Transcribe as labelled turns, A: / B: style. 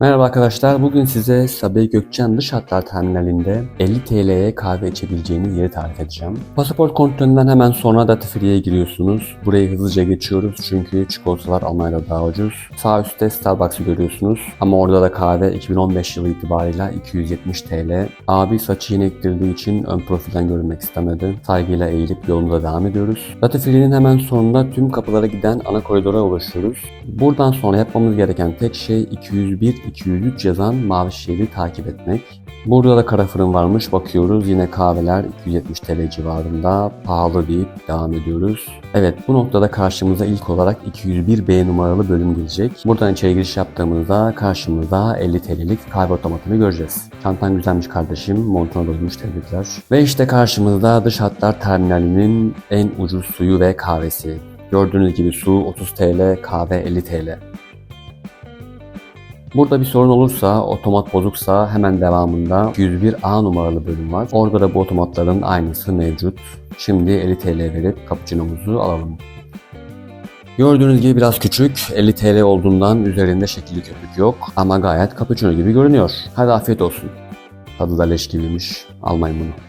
A: Merhaba arkadaşlar. Bugün size Sabiha Gökçen Dış Hatlar Terminali'nde 50 TL'ye kahve içebileceğiniz yeri tarif edeceğim. Pasaport kontrolünden hemen sonra Data Free'ye giriyorsunuz. Burayı hızlıca geçiyoruz çünkü çikolatalar Almanya'da daha ucuz. Sağ üstte Starbucks'ı görüyorsunuz. Ama orada da kahve 2015 yılı itibarıyla 270 TL. Abi saçı yine ektirdiği için ön profilden görünmek istemedi. Saygıyla eğilip yolumuza devam ediyoruz. Data Free'nin hemen sonunda tüm kapılara giden ana koridora ulaşıyoruz. Buradan sonra yapmamız gereken tek şey 201 203 yazan mavi şeridi takip etmek. Burada da kara fırın varmış bakıyoruz. Yine kahveler 270 TL civarında. Pahalı deyip devam ediyoruz. Evet bu noktada karşımıza ilk olarak 201B numaralı bölüm gelecek. Buradan içeri giriş yaptığımızda karşımızda 50 TL'lik kahve otomatını göreceğiz. Çantan güzelmiş kardeşim. Montuna doymuş tebrikler. Ve işte karşımızda dış hatlar terminalinin en ucuz suyu ve kahvesi. Gördüğünüz gibi su 30 TL, kahve 50 TL. Burada bir sorun olursa, otomat bozuksa hemen devamında 101A numaralı bölüm var. Orada da bu otomatların aynısı mevcut. Şimdi 50 TL verip cappuccino'muzu alalım. Gördüğünüz gibi biraz küçük, 50 TL olduğundan üzerinde şekilli köpük yok ama gayet cappuccino gibi görünüyor. Hadi afiyet olsun. Tadı da leş gibiymiş. Almayın bunu.